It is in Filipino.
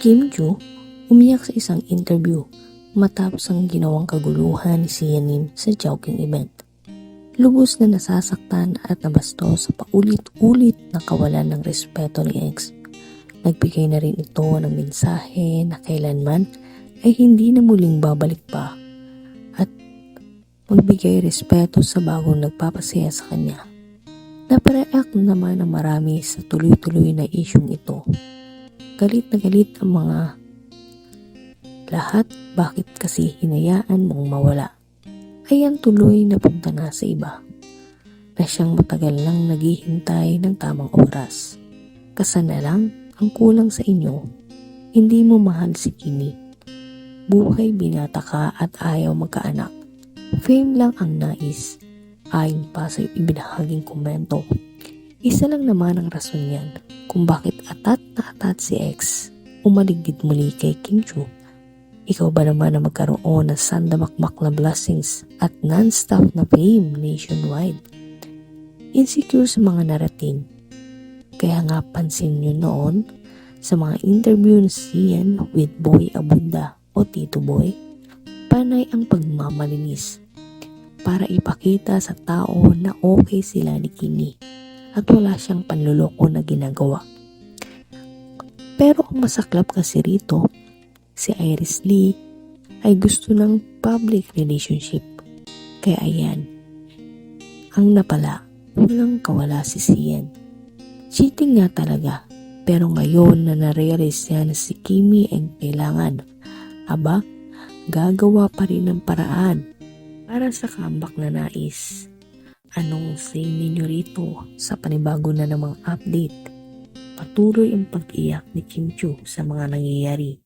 Kim Joo umiyak sa isang interview matapos ang ginawang kaguluhan ni Sianin sa jogging event. Lubos na nasasaktan at nabasto sa paulit-ulit na kawalan ng respeto ni ex. Nagbigay na rin ito ng mensahe na kailanman ay hindi na muling babalik pa at magbigay respeto sa bagong nagpapasaya sa kanya. Napareact naman ang marami sa tuloy-tuloy na isyong ito. Galit na galit ang mga lahat bakit kasi hinayaan mong mawala. Ayan tuloy na punta na sa iba na siyang matagal lang naghihintay ng tamang oras. Kasana lang ang kulang sa inyo, hindi mo mahal si Kimi. Buhay binata ka at ayaw magkaanak. Fame lang ang nais. Ayon pa sa ibinahaging komento. Isa lang naman ang rason yan kung bakit atat na atat si X umaligid muli kay Kim Chu. Ikaw ba naman na magkaroon ng sandamakmak na blessings at non-stop na fame nationwide? Insecure sa mga narating. Kaya nga pansin nyo noon sa mga interview ni Sian with Boy Abunda o Tito Boy, panay ang pagmamalinis para ipakita sa tao na okay sila ni Kimi at wala siyang panluloko na ginagawa. Pero ang masaklap kasi rito, si Iris Lee ay gusto ng public relationship. Kaya ayan, ang napala, walang kawala si Sian. Cheating nga talaga, pero ngayon na narealize niya na si Kimi ang kailangan, aba, gagawa pa rin ng paraan para sa comeback na nais. Anong say ninyo rito sa panibago na namang update? Patuloy ang pag-iyak ni Kim Chu sa mga nangyayari